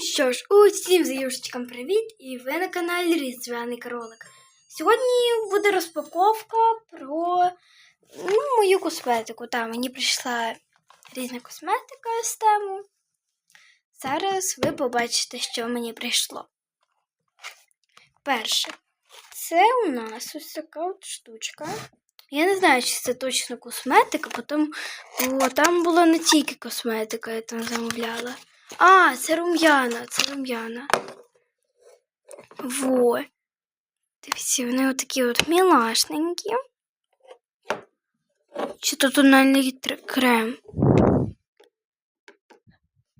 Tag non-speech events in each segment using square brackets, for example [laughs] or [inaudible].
що ж, усім заюшечкам привіт! І ви на каналі Різдвяний Кролик. Сьогодні буде розпаковка про ну, мою косметику. Там мені прийшла різна косметика з тему. Зараз ви побачите, що мені прийшло. Перше, це у нас ось така от штучка. Я не знаю, чи це точно косметика, бо там, бо там була не тільки косметика, я там замовляла. А, це рум'яна, це рум'яна. Во. Дивіться, вони отакі от мілашненькі. Чи то тональний крем?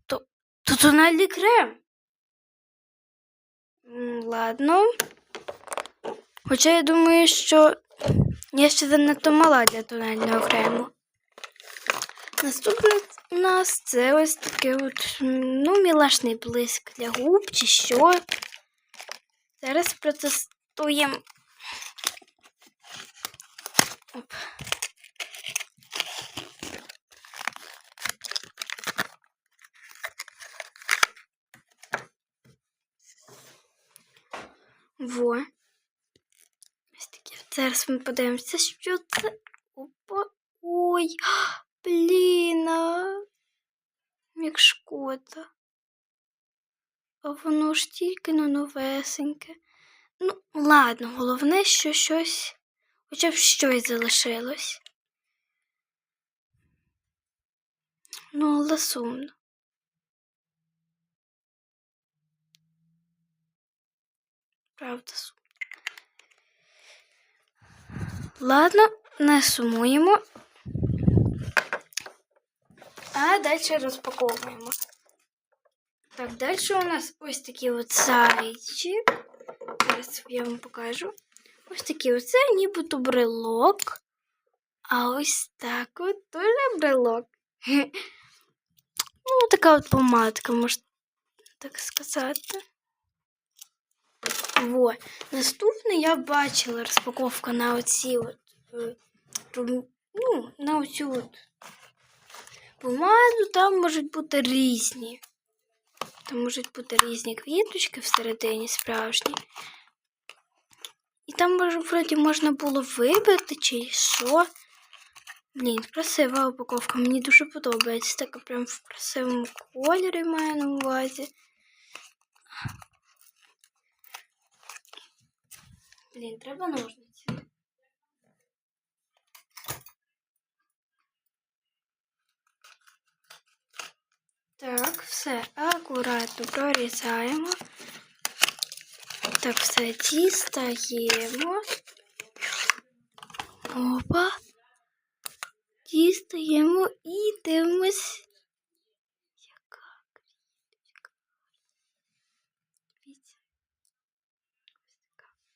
То, то тональний крем. Ладно. Хоча я думаю, що я ще занадто мала для тонального крему. Наступне у нас це ось такий от, ну, мілашний блиск для губ чи що. Зараз протестуємо. Оп. Во. Ось такі. Зараз ми подивимося, що це. Опа. Ой. Блін, а, як шкода. А воно ж тільки на новесеньке. Ну, ладно, головне, що щось, хоча б щось залишилось. Ну, але сумно. Правда, сумно. Ладно, не сумуємо. А далі розпаковуємо. Так, далі у нас ось такий от зайчик. Зараз я вам покажу. Ось такий оце нібито брелок. А ось так от теж брелок. [laughs] Ну, така от помадка, можна так сказати. Во. Наступне я бачила розпаковка на оці от. е, рум- Ну, на оцю от Помаду там можуть бути різні. Там можуть бути різні квіточки всередині справжні. І там вроді можна було вибити чи що. Блін, красива упаковка. Мені дуже подобається. Така прям в красивому кольорі маю на увазі. Блін, треба ножниці. Так, все акуратно прорізаємо. Так, все дістаємо. Опа. Дістаємо і дивимось. Яка така.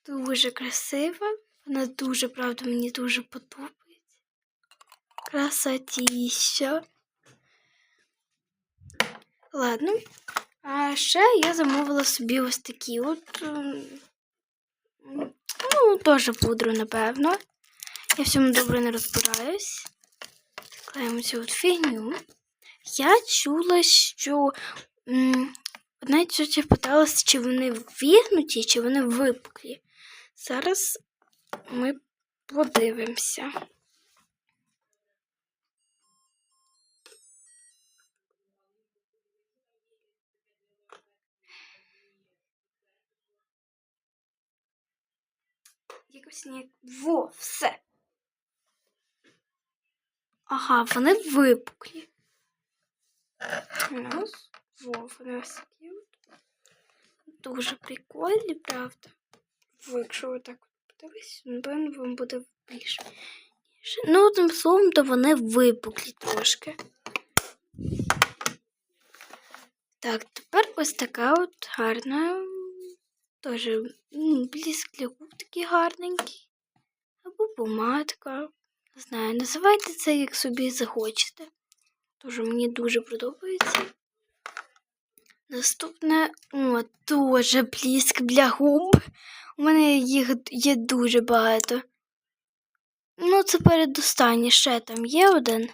Дуже красива. Вона дуже, правда, мені дуже подобається. Красотіща. Ладно. А ще я замовила собі ось такі от. ем, Ну, теж пудру, напевно. Я в цьому добре не розбираюсь. Клеїмо цю от фігню. Я чула, що м, одна тетя питалася, чи вони вігнуті, чи вони випуклі. Зараз ми подивимося. Якось ніяк. Во, все. Ага, вони випуклі. Нас во, вони ось такі. Дуже прикольні, правда. Во, якщо ви так от подивись, напевно, вам буде більше. Ну, одним словом, то вони випуклі трошки. Так, тепер ось така от гарна. Теж для губ такий гарненький. Або помадка. Не знаю, називайте це як собі захочете. Дуже мені дуже подобається. Наступне о, теж блиск для губ. У мене їх є дуже багато. Ну, це передостаннє ще там є один.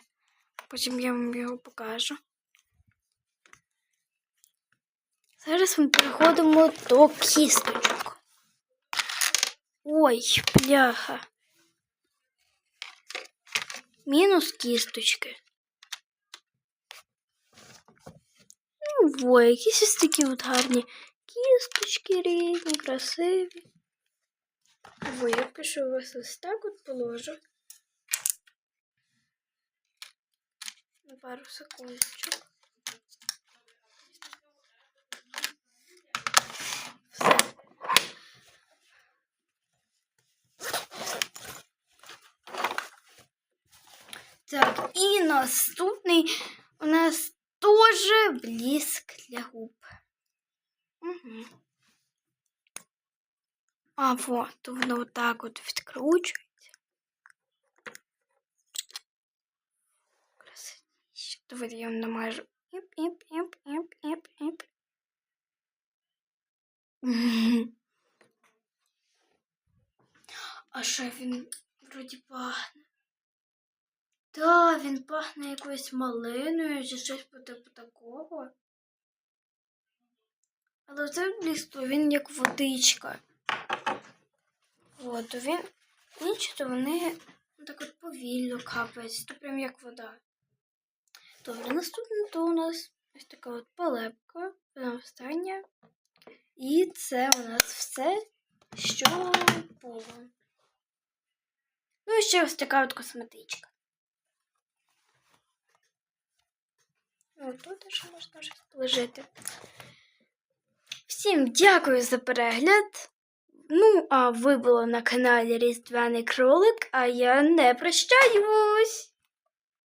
Потім я вам його покажу. Зараз ми переходимо до кісточок. Ой, бляха. Мінус кісточки. Ну, во, якісь ось такі от гарні кісточки різні, красиві. Во, я пишу вас ось так от положу. На пару секундочок. Так, і наступний у нас теж бліск для губ. Угу. А, вот, то воно отак от відкручується. Красивіше. Давайте я вам намажу. Іп, іп, іп, іп, іп, іп. Мгм. А що він вроді пахне? Та, він пахне якоюсь малиною чи щось по типу такого. Але це блісто, він як водичка. От, він інші, то вони так от повільно капають, то прям як вода. Добре, наступне то у нас ось така от полепка, вона остання. І це у нас все, що було. Ну і ще ось така от косметичка. Ось тут ще можна щось положити. Всім дякую за перегляд. Ну, а ви були на каналі Різдвяний кролик, а я не прощаюсь.